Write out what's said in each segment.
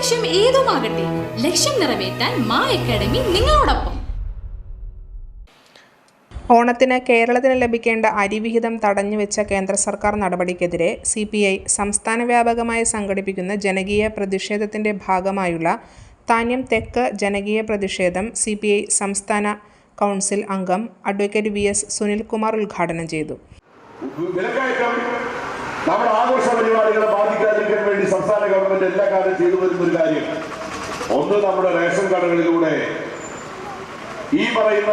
ലക്ഷ്യം ഏതുമാകട്ടെ ലക്ഷ്യം നിറവേറ്റാൻ മാ അക്കാഡമി നിങ്ങളോടൊപ്പം. ഓണത്തിന് കേരളത്തിന് ലഭിക്കേണ്ട അരിവിഹിതം തടഞ്ഞു വെച്ച കേന്ദ്ര സർക്കാർ നടപടിക്കെതിരെ സി പി ഐ സംസ്ഥാന വ്യാപകമായി സംഘടിപ്പിക്കുന്ന ജനകീയ പ്രതിഷേധത്തിന്റെ ഭാഗമായുള്ള താന്യം തെക്ക് ജനകീയ പ്രതിഷേധം സി പി ഐ സംസ്ഥാന കൗൺസിൽ അംഗം അഡ്വക്കേറ്റ് വി എസ് സുനിൽകുമാർ ഉദ്ഘാടനം ചെയ്തു. ഗവൺമെന്റ് എല്ലാ കാലം ചെയ്തു വരുന്ന ഒരു കാര്യം. ഒന്ന് നമ്മുടെ റേഷൻ കടകളിലൂടെ ഈ പറയുന്ന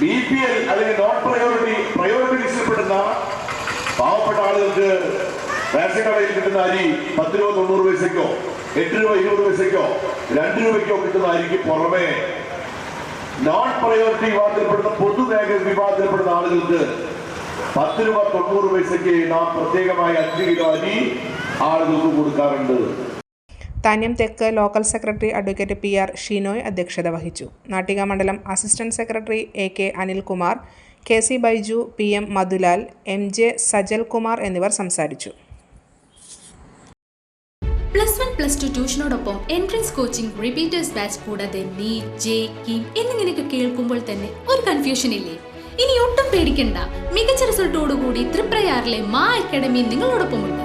ബി പി എൽ അല്ലെങ്കിൽ നോൺ പ്രയോറിറ്റി പ്രയോറിറ്റി ലിസ്റ്റിൽപ്പെടുന്ന പാവപ്പെട്ട ആളുകൾക്ക് റേഷൻ കടയിൽ കിട്ടുന്ന അരി പത്ത് രൂപ തൊണ്ണൂറ് പൈസയ്ക്കോ എട്ട് രൂപ ഇരുപത് പൈസയ്ക്കോ രണ്ട് രൂപയ്ക്കോ കിട്ടുന്ന അരിക്ക് പുറമെ നോൺ പ്രയോറിറ്റി വിഭാഗത്തിൽപ്പെടുന്ന പൊതുമേഖല വിഭാഗത്തിൽപ്പെടുന്ന ആളുകൾക്ക് പത്ത് രൂപ തൊണ്ണൂറ് പൈസയ്ക്ക് നാം പ്രത്യേകമായി അഞ്ച് കിലോ അരി ആളുകൾക്ക് കൊടുക്കാറുണ്ട്. താന്യം തെക്ക് local secretary advocate P R Shinoy അധ്യക്ഷത വഹിച്ചു. നാട്ടിക മണ്ഡലം assistant secretary A K Anilkumar K C Baiju P M Madhulal M J Sajal Kumar എന്നിവർ സംസാരിച്ചു. പ്ലസ് വൺ പ്ലസ് ടു ട്യൂഷനോടൊപ്പം എൻട്രൻസ് കോച്ചിംഗ് റിപ്പീറ്റേഴ്സ് ബാച്ച് കൂടാതെ നീറ്റ് ജെ കീം എന്നിങ്ങനെയൊക്കെ കേൾക്കുമ്പോൾ തന്നെ ഒരു കൺഫ്യൂഷൻ ഇല്ലേ? ഇനി ഒട്ടും പേടിക്കണ്ട. മികച്ച റിസൾട്ടോടുകൂടി തൃപ്രയാറിലെ മാ അക്കാഡമി നിങ്ങളോടൊപ്പമുണ്ട്.